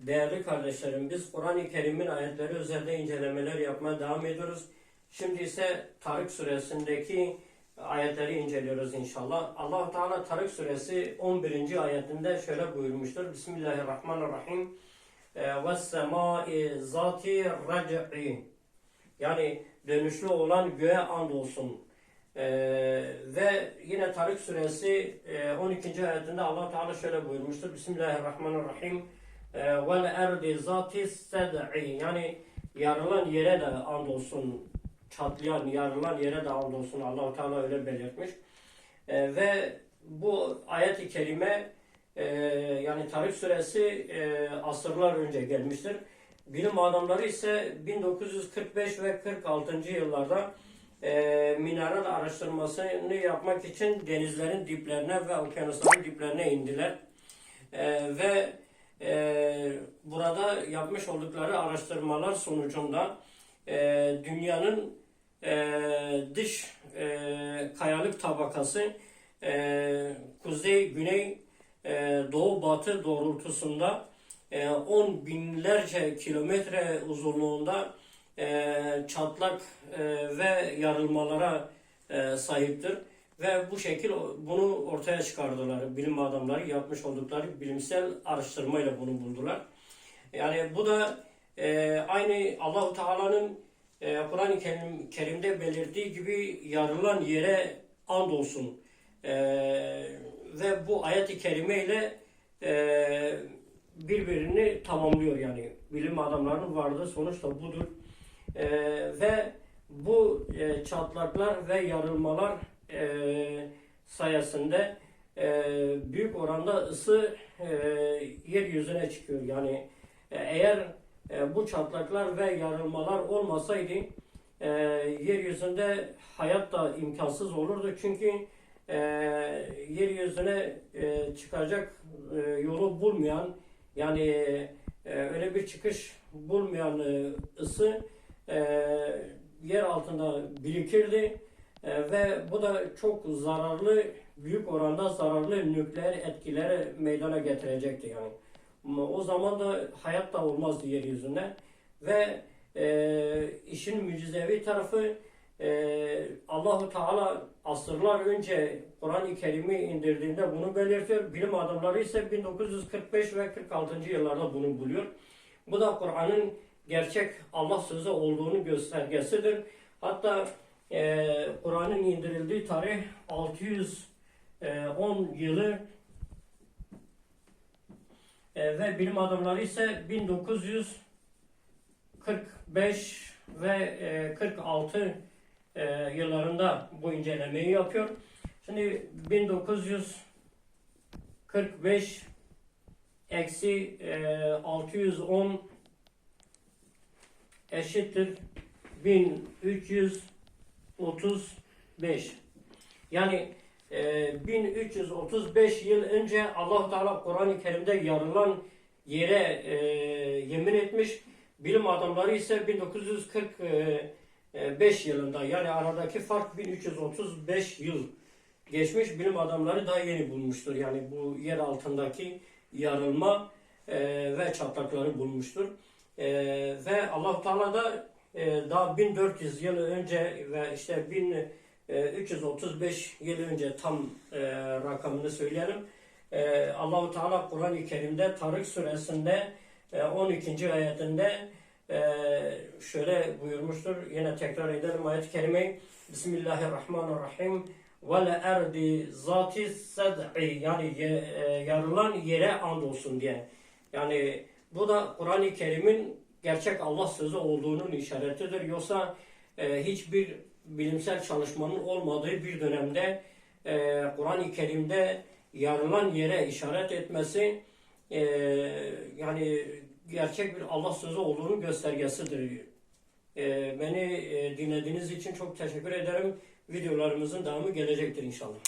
Değerli kardeşlerim biz Kur'an-ı Kerim'in ayetleri üzerinde incelemeler yapmaya devam ediyoruz. Şimdi ise Tarık suresindeki ayetleri inceliyoruz inşallah. allah Teala Tarık suresi 11. ayetinde şöyle buyurmuştur. Bismillahirrahmanirrahim. Ee, ve semai zati rac'i. Yani dönüşlü olan göğe and olsun. Ee, ve yine Tarık suresi e, 12. ayetinde allah Teala şöyle buyurmuştur. Bismillahirrahmanirrahim. Vel erdi zati sed'i yani yarılan yere de andolsun çatlayan, yarılan yere de andolsun allah Teala öyle belirtmiş. Ee, ve bu ayet-i kerime e, yani Tarık suresi e, asırlar önce gelmiştir. Bilim adamları ise 1945 ve 46. yıllarda e, mineral araştırmasını yapmak için denizlerin diplerine ve okyanusların diplerine indiler. E, ve e, burada yapmış oldukları araştırmalar sonucunda e, dünyanın e, dış e, kayalık tabakası e, kuzey, güney, e, doğu, batı doğrultusunda e, on binlerce kilometre uzunluğunda e, çatlak e, ve yarılmalara e, sahiptir. Ve bu şekil bunu ortaya çıkardılar. Bilim adamları yapmış oldukları bilimsel araştırmayla bunu buldular. Yani bu da e, aynı Allahu Teala'nın e, Kur'an-ı Kerim, Kerim'de belirttiği gibi yarılan yere andolsun. E, ve bu ayet-i kerime ile e, birbirini tamamlıyor yani. Bilim adamlarının vardığı sonuç da budur. E, ve bu e, çatlaklar ve yarılmalar e, sayesinde e, büyük oranda ısı e, yeryüzüne çıkıyor. Yani e, eğer e, bu çatlaklar ve yarılmalar olmasaydı e, yeryüzünde hayat da imkansız olurdu. Çünkü e, yeryüzüne e, çıkacak e, yolu bulmayan yani e, öyle bir çıkış bulmayan e, ısı e, yer altında birikirdi e, ve bu da çok zararlı, büyük oranda zararlı nükleer etkileri meydana getirecekti yani. O zaman da hayat da olmazdı yeryüzünde ve e, işin mucizevi tarafı e, Allahu Teala asırlar önce Kur'an-ı Kerim'i indirdiğinde bunu belirtiyor. Bilim adamları ise 1945 ve 46. yıllarda bunu buluyor. Bu da Kur'an'ın gerçek Allah sözü olduğunu göstergesidir. Hatta e, Kur'an'ın indirildiği tarih 610 yılı e, ve bilim adamları ise 1945 ve e, 46 e, yıllarında bu incelemeyi yapıyor. Şimdi 1945 eksi e, 610 eşittir 1335. Yani e, 1335 yıl önce allah Teala Kur'an-ı Kerim'de yarılan yere e, yemin etmiş. Bilim adamları ise 1945 yılında yani aradaki fark 1335 yıl geçmiş. Bilim adamları daha yeni bulmuştur. Yani bu yer altındaki yarılma e, ve çatlakları bulmuştur. E, ve allah Teala da daha 1400 yıl önce ve işte 1335 yıl önce tam e, rakamını söyleyelim. E, Allahu Teala Kur'an-ı Kerim'de Tarık suresinde e, 12. ayetinde e, şöyle buyurmuştur. Yine tekrar edelim ayet-i kerimeyi. Bismillahirrahmanirrahim. Ve le erdi zati sed'i yani e, yarılan yere andolsun diye. Yani bu da Kur'an-ı Kerim'in gerçek Allah sözü olduğunun işaretidir. Yoksa e, hiçbir bilimsel çalışmanın olmadığı bir dönemde e, Kur'an-ı Kerim'de yarılan yere işaret etmesi e, yani gerçek bir Allah sözü olduğunu göstergesidir. E, beni e, dinlediğiniz için çok teşekkür ederim. Videolarımızın devamı gelecektir inşallah.